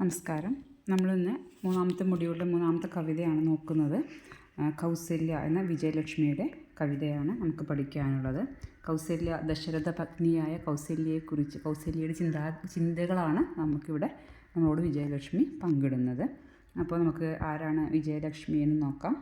നമസ്കാരം. നമ്മളിന്ന് മൂന്നാമത്തെ മൊഡ്യൂളിലെ മൂന്നാമത്തെ കവിതയാണ് നോക്കുന്നത്. കൗസല്യ എന്ന വിജയലക്ഷ്മിയുടെ കവിതയാണ് നമുക്ക് പഠിക്കാനുള്ളത്. കൗസല്യ ദശരഥ പത്നിയായ കൗസല്യയെക്കുറിച്ച് കൗസല്യയുടെ ചിന്താ ചിന്തകളാണ് നമുക്കിവിടെ നമ്മളോട് വിജയലക്ഷ്മി പങ്കിടുന്നത്. അപ്പോൾ നമുക്ക് ആരാണ് വിജയലക്ഷ്മി എന്ന് നോക്കാം.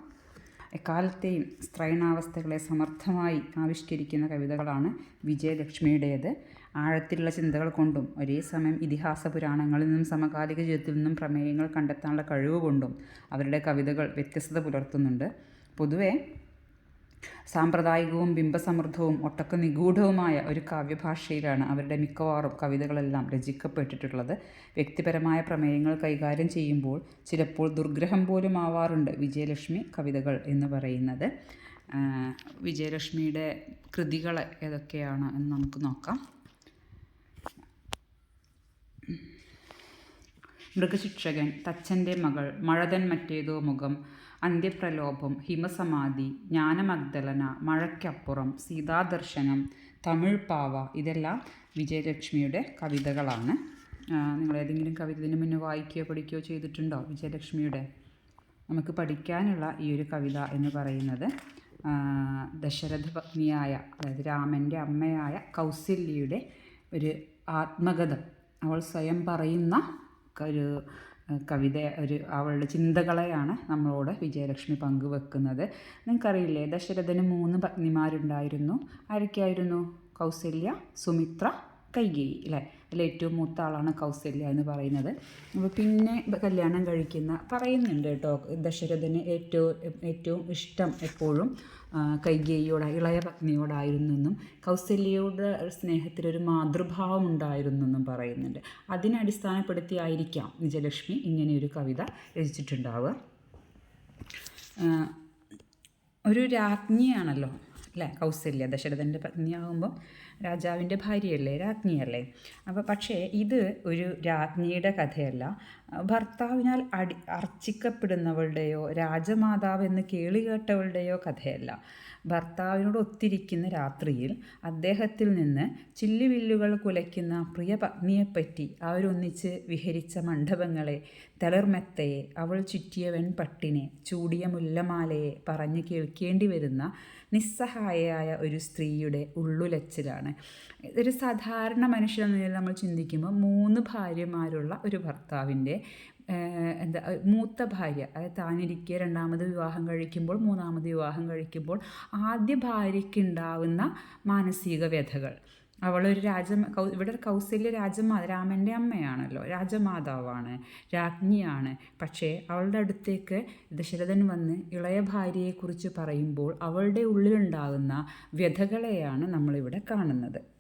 എക്കാലത്തെയും സ്ത്രൈണാവസ്ഥകളെ സമർത്ഥമായി ആവിഷ്കരിക്കുന്ന കവിതകളാണ് വിജയലക്ഷ്മിയുടേത്. ആഴത്തിലുള്ള ചിന്തകൾ കൊണ്ടും ഒരേ സമയം ഇതിഹാസ പുരാണങ്ങളിൽ നിന്നും സമകാലിക ജീവിതത്തിൽ നിന്നും പ്രമേയങ്ങൾ കണ്ടെത്താനുള്ള കഴിവ് കൊണ്ടും അവരുടെ കവിതകൾ വ്യത്യസ്തത പുലർത്തുന്നുണ്ട്. പൊതുവേ സാമ്പ്രദായികവും ബിംബസമൃദ്ധവും ഒട്ടക്ക നിഗൂഢവുമായ ഒരു കാവ്യഭാഷയിലാണ് അവരുടെ മിക്കവാറും കവിതകളെല്ലാം രചിക്കപ്പെട്ടിട്ടുള്ളത്. വ്യക്തിപരമായ പ്രമേയങ്ങൾ കൈകാര്യം ചെയ്യുമ്പോൾ ചിലപ്പോൾ ദുർഗ്രഹം പോലും ആവാറുണ്ട് വിജയലക്ഷ്മി കവിതകൾ എന്ന് പറയുന്നത്. വിജയലക്ഷ്മിയുടെ കൃതികൾ ഏതൊക്കെയാണ് എന്ന് നമുക്ക് നോക്കാം. മൃഗശിക്ഷകൻ തച്ചന്റെ മകൾ മഴതൻ മറ്റേതോ മുഖം അന്ത്യപ്രലോഭം ഹിമസമാധി ജ്ഞാനമഗ്ദലന മഴയ്ക്കപ്പുറം സീതാദർശനം തമിഴ് പാവ ഇതെല്ലാം വിജയലക്ഷ്മിയുടെ കവിതകളാണ്. നിങ്ങൾ ഏതെങ്കിലും കവിത ഇതിന് മുന്നേ വായിക്കുകയോ പഠിക്കുകയോ ചെയ്തിട്ടുണ്ടോ വിജയലക്ഷ്മിയുടെ? നമുക്ക് പഠിക്കാനുള്ള ഈ ഒരു കവിത എന്ന് പറയുന്നത് ദശരഥ പത്നിയായ അതായത് രാമന്റെ അമ്മയായ കൗസല്യയുടെ ഒരു ആത്മകഥ. അവൾ സ്വയം പറയുന്ന ഒരു കവിത ഒരു അവളുടെ ചിന്തകളെയാണ് നമ്മളോട് വിജയലക്ഷ്മി പങ്കുവെക്കുന്നത്. നിങ്ങൾക്കറിയില്ലേ ദശരഥന് മൂന്ന് പത്നിമാരുണ്ടായിരുന്നു. ആരൊക്കെയായിരുന്നു? കൗസല്യ സുമിത്ര കൈകേയി അല്ലേ അതിൽ ഏറ്റവും മൂത്ത ആളാണ് കൗസല്യ എന്ന് പറയുന്നത്. അപ്പോൾ പിന്നെ കല്യാണം കഴിക്കുന്ന പറയുന്നുണ്ട് കേട്ടോ ദശരഥന് ഏറ്റവും ഏറ്റവും ഇഷ്ടം എപ്പോഴും കൈകേയിയോട് ഇളയ പത്നിയോടായിരുന്നെന്നും കൗസല്യയുടെ സ്നേഹത്തിലൊരു മാതൃഭാവം ഉണ്ടായിരുന്നെന്നും പറയുന്നുണ്ട്. അതിനെ അടിസ്ഥാനപ്പെടുത്തിയായിരിക്കാം വിജയലക്ഷ്മി ഇങ്ങനെയൊരു കവിത രചിച്ചിട്ടുണ്ടാവുക. ഒരു രാജ്ഞിയാണല്ലോ. അല്ലേ കൗസല്യ ദശരഥന്റെ പത്നിയാകുമ്പം രാജാവിന്റെ ഭാര്യയല്ലേ? രാജ്ഞിയല്ലേ? അപ്പോൾ പക്ഷേ ഇത് ഒരു രാജ്ഞിയുടെ കഥയല്ല. ഭർത്താവിനാൽ അടി അർച്ചിക്കപ്പെടുന്നവളുടെയോ രാജമാതാവ് എന്ന് കേളി കേട്ടവളുടെയോ കഥയല്ല. ഭർത്താവിനോട് ഒത്തിരിക്കുന്ന രാത്രിയിൽ അദ്ദേഹത്തിൽ നിന്ന് ചില്ലുവില്ലുകൾ കുലയ്ക്കുന്ന പ്രിയ പത്നിയെപ്പറ്റി അവരൊന്നിച്ച് വിഹരിച്ച മണ്ഡപങ്ങളെ തളിർമെത്തയെ അവൾ ചുറ്റിയ വെൺപട്ടിനെ ചൂടിയ മുല്ലമാലയെ പറഞ്ഞു കേൾക്കേണ്ടി വരുന്ന നിസ്സഹായയായ ഒരു സ്ത്രീയുടെ ഉള്ളുലച്ചിലാണ്. ഒരു സാധാരണ മനുഷ്യൻ നിലയിൽ നമ്മൾ ചിന്തിക്കുമ്പോൾ മൂന്ന് ഭാര്യമാരുള്ള ഒരു ഭർത്താവിന്റെ എന്താ മൂത്ത ഭാര്യ അതായത് താനിരിക്കുക രണ്ടാമത് വിവാഹം കഴിക്കുമ്പോൾ മൂന്നാമത് വിവാഹം കഴിക്കുമ്പോൾ ആദ്യ ഭാര്യയ്ക്കുണ്ടാവുന്ന മാനസിക വ്യഥകൾ. അവളൊരു രാജ ഇവിടെ കൗസല്യ രാജമാ രാമന്റെ അമ്മയാണല്ലോ രാജമാതാവാണ് രാജ്ഞിയാണ്. പക്ഷേ അവളുടെ അടുത്തേക്ക് ദശരഥൻ വന്ന് ഇളയ ഭാര്യയെക്കുറിച്ച് പറയുമ്പോൾ അവളുടെ ഉള്ളിലുണ്ടാകുന്ന വ്യഥകളെയാണ് നമ്മളിവിടെ കാണുന്നത്.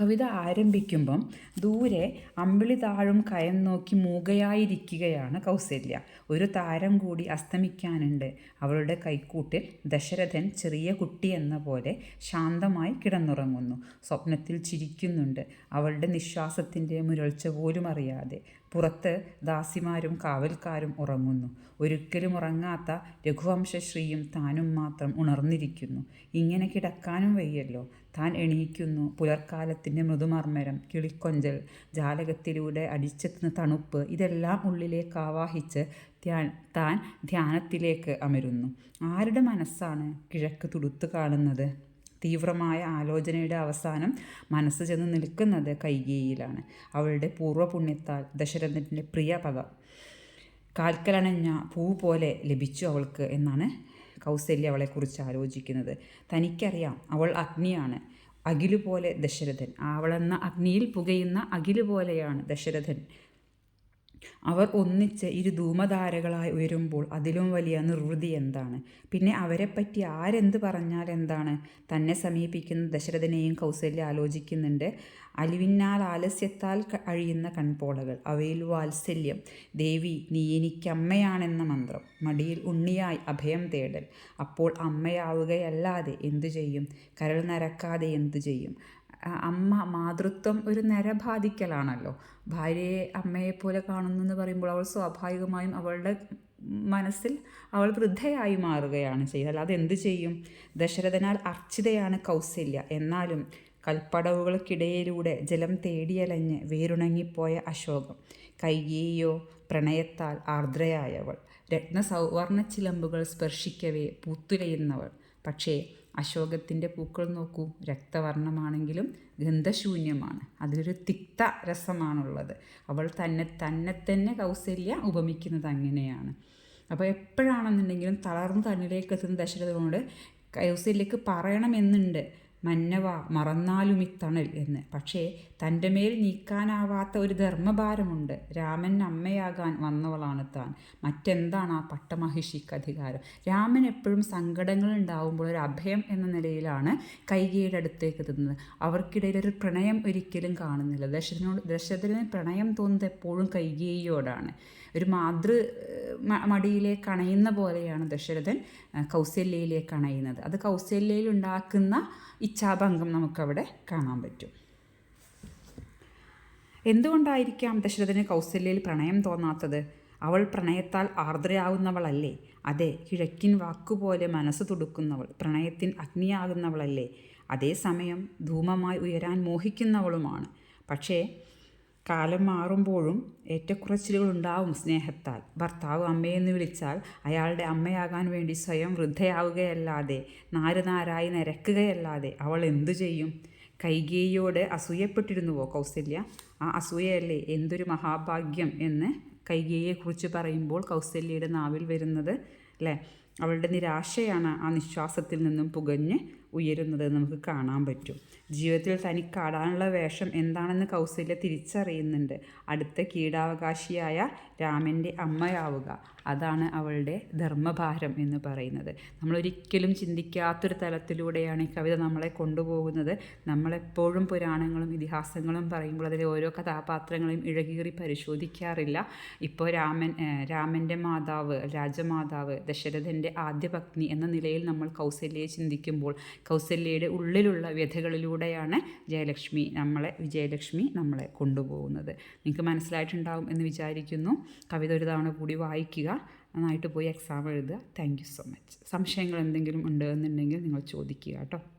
കവിത ആരംഭിക്കുമ്പം ദൂരെ അമ്പിളി താഴും കയം നോക്കി മൂകയായിരിക്കുകയാണ് കൗസല്യ. ഒരു താരം കൂടി അസ്തമിക്കാനുണ്ട്. അവളുടെ കൈക്കൂട്ടിൽ ദശരഥൻ ചെറിയ കുട്ടി എന്ന പോലെ ശാന്തമായി കിടന്നുറങ്ങുന്നു. സ്വപ്നത്തിൽ ചിരിക്കുന്നുണ്ട്. അവളുടെ നിശ്വാസത്തിന്റെ മുരൾച്ച പോലും അറിയാതെ പുറത്ത് ദാസിമാരും കാവൽക്കാരും ഉറങ്ങുന്നു. ഒരിക്കലും ഉറങ്ങാത്ത രഘുവംശശ്രീയും താനും മാത്രം ഉണർന്നിരിക്കുന്നു. ഇങ്ങനെ കിടക്കാനും വയ്യല്ലോ. താൻ എണീക്കുന്നു. പുലർക്കാലത്തിന്റെ മൃദുമർമ്മരം കിളിക്കൊഞ്ചൽ ജാലകത്തിലൂടെ അടിച്ചെത്തുന്ന തണുപ്പ് ഇതെല്ലാം ഉള്ളിലേക്ക് ആവാഹിച്ച് താൻ ധ്യാനത്തിലേക്ക് അമരുന്നു. ആരുടെ മനസ്സാണ് കിഴക്ക് തുടുത്തു കാണുന്നത്? തീവ്രമായ ആലോചനയുടെ അവസാനം മനസ്സ് ചെന്ന് നിൽക്കുന്നത് കൈകേയിലാണ് അവളുടെ പൂർവപുണ്യത്താൽ ദശരഥന്റെ പ്രിയ പദം കാൽക്കലണഞ്ഞ പൂ പോലെ ലഭിച്ചു അവൾക്ക് എന്നാണ് കൗസല്യ അവളെക്കുറിച്ച് ആലോചിക്കുന്നത്. തനിക്കറിയാം അവൾ അഗ്നിയാണ്. അഖിലുപോലെ ദശരഥൻ. അവളെന്ന അഗ്നിയിൽ പുകയുന്ന അഖിലുപോലെയാണ് ദശരഥൻ. അവർ ഒന്നിച്ച് ഇരു ധൂമധാരകളായി ഉയരുമ്പോൾ അതിലും വലിയ നിർവൃതി എന്താണ്? പിന്നെ അവരെപ്പറ്റി ആരെന്ത് പറഞ്ഞാൽ എന്താണ്? തന്നെ സമീപിക്കുന്ന ദശരഥനെയും കൗസല്യ ആലോചിക്കുന്നുണ്ട്. അലിവിനാൽ ആലസ്യത്താൽ അഴിയുന്ന കൺപോളകൾ. അവയിൽ വാത്സല്യം. ദേവി നീ എനിക്കമ്മയാണെന്ന മന്ത്രം. മടിയിൽ ഉണ്ണിയായി അഭയം തേടൽ. അപ്പോൾ അമ്മയാവുകയല്ലാതെ എന്തു ചെയ്യും? കരൾ നരക്കാതെ എന്തു ചെയ്യും? അമ്മ മാതൃത്വം ഒരു നരബാധിക്കലാണല്ലോ ഭാര്യയെ അമ്മയെപ്പോലെ കാണുന്നു എന്ന് പറയുമ്പോൾ അവൾ സ്വാഭാവികമായും അവളുടെ മനസ്സിൽ അവൾ വൃദ്ധയായി മാറുകയാണ് ചെയ്യുന്നത് അല്ലാതെ എന്ത് ചെയ്യും? ദശരഥനാൽ അർച്ചിതയാണ് കൗസല്യ. എന്നാലും കൽപ്പടവുകൾക്കിടയിലൂടെ ജലം തേടിയലഞ്ഞ് വേരുണങ്ങിപ്പോയ അശോകം കയ്യേയോ പ്രണയത്താൽ ആർദ്രയായവൾ രത്ന സൗവർണ ചിലമ്പുകൾ സ്പർശിക്കവേ പൂത്തുലയുന്നവൾ പക്ഷേ അശോകത്തിന്റെ പൂക്കൾ നോക്കൂ. രക്തവർണമാണെങ്കിലും ഗന്ധശൂന്യമാണ്. അതിലൊരു തിക്ത രസമാണുള്ളത്. അവൾ തന്നെ തന്നെ തന്നെ കൗസല്യ ഉപമിക്കുന്നത് അങ്ങനെയാണ്. അപ്പോൾ എപ്പോഴാണെന്നുണ്ടെങ്കിലും തളർന്ന് തന്നിലേക്ക് എത്തുന്ന ദശരഥനോട് കൗസല്യക്ക് പറയണമെന്നുണ്ട്. മന്നവ മറന്നാലും ഇത്തണൽ എന്ന്. പക്ഷേ തന്റെ മേൽ നീക്കാനാവാത്ത ഒരു ധർമ്മഭാരമുണ്ട്. രാമൻ അമ്മയാകാൻ വന്നവളാണ് താൻ. മറ്റെന്താണ് ആ പട്ടമഹിഷിക്ക് അധികാരം? രാമൻ എപ്പോഴും സങ്കടങ്ങൾ ഉണ്ടാവുമ്പോൾ ഒരു അഭയം എന്ന നിലയിലാണ് കൈകയുടെ അടുത്തേക്ക് എത്തുന്നത്. അവർക്കിടയിൽ ഒരു പ്രണയം ഒരിക്കലും കാണുന്നില്ല. ദശരഥനോട് ദശരഥന് പ്രണയം തോന്നുന്നത് എപ്പോഴും കൈകേയിയോടാണ്. ഒരു മാതൃ മടിയിലേക്ക് അണയുന്ന പോലെയാണ് ദശരഥൻ കൗസല്യയിലേക്ക് അണയുന്നത് അത് കൗസല്യയിൽ ഉണ്ടാക്കുന്ന ഇച്ഛാഭംഗം നമുക്കവിടെ കാണാൻ പറ്റും. എന്തുകൊണ്ടായിരിക്കാം ദശരഥന് കൗസല്യയിൽ പ്രണയം തോന്നാത്തത്? അവൾ പ്രണയത്താൽ ആർദ്രയാവുന്നവളല്ലേ? അതെ കിഴക്കിൻ വാക്കുപോലെ മനസ്സ് തുടുക്കുന്നവൾ പ്രണയത്തിൻ അഗ്നിയാകുന്നവളല്ലേ? അതേസമയം ധൂമമായി ഉയരാൻ മോഹിക്കുന്നവളുമാണ്. പക്ഷേ കാലം മാറുമ്പോഴും ഏറ്റക്കുറച്ചിലുകൾ ഉണ്ടാവും സ്നേഹത്താൽ. ഭർത്താവ് അമ്മയെന്ന് വിളിച്ചാൽ അയാളുടെ അമ്മയാകാൻ വേണ്ടി സ്വയം വൃദ്ധയാവുകയല്ലാതെ നാരുനാരായി നിരക്കുകയല്ലാതെ അവൾ എന്തു ചെയ്യും? കൈകേയിയോട് അസൂയപ്പെട്ടിരുന്നുവോ കൗസല്യ? ആ അസൂയയല്ലേ എന്തൊരു മഹാഭാഗ്യം എന്ന് കൈകേയെക്കുറിച്ച് പറയുമ്പോൾ കൗസല്യയുടെ നാവിൽ വരുന്നത് അല്ലേ അവളുടെ നിരാശയാണ് ആ നിശ്വാസത്തിൽ നിന്നും പുകഞ്ഞ് ഉയരുന്നത് നമുക്ക് കാണാൻ പറ്റും. ജീവിതത്തിൽ തനിക്കാടാനുള്ള വേഷം എന്താണെന്ന് കൗസല്യ തിരിച്ചറിയുന്നുണ്ട്. അടുത്ത കീടാവകാശിയായ രാമന്റെ അമ്മയാവുക. അതാണ് അവളുടെ ധർമ്മഭാരം എന്ന് പറയുന്നത്. നമ്മളൊരിക്കലും ചിന്തിക്കാത്തൊരു തലത്തിലൂടെയാണ് ഈ കവിത നമ്മളെ കൊണ്ടുപോകുന്നത്. നമ്മളെപ്പോഴും പുരാണങ്ങളും ഇതിഹാസങ്ങളും പറയുമ്പോൾ അതിലെ ഓരോ കഥാപാത്രങ്ങളെയും ഇഴകീറി പരിശോധിക്കാറില്ല. ഇപ്പോൾ രാമൻ രാമന്റെ മാതാവ് രാജമാതാവ് ദശരഥന്റെ ആദ്യ പത്നി എന്ന നിലയിൽ നമ്മൾ കൗസല്യയെ ചിന്തിക്കുമ്പോൾ കൗസല്യയുടെ ഉള്ളിലുള്ള വ്യഥകളിലൂടെയാണ് ജയലക്ഷ്മി നമ്മളെ വിജയലക്ഷ്മി നമ്മളെ കൊണ്ടുപോകുന്നത്. നിങ്ങൾക്ക് മനസ്സിലായിട്ടുണ്ടാവും എന്ന് വിചാരിക്കുന്നു. കവിത ഒരു തവണ കൂടി വായിക്കുക നന്നായിട്ട് പോയി എക്സാം എഴുതുക. താങ്ക് യു സോ മച്ച് സംശയങ്ങൾ എന്തെങ്കിലും ഉണ്ട് എന്നുണ്ടെങ്കിൽ നിങ്ങൾ ചോദിക്കുക കേട്ടോ.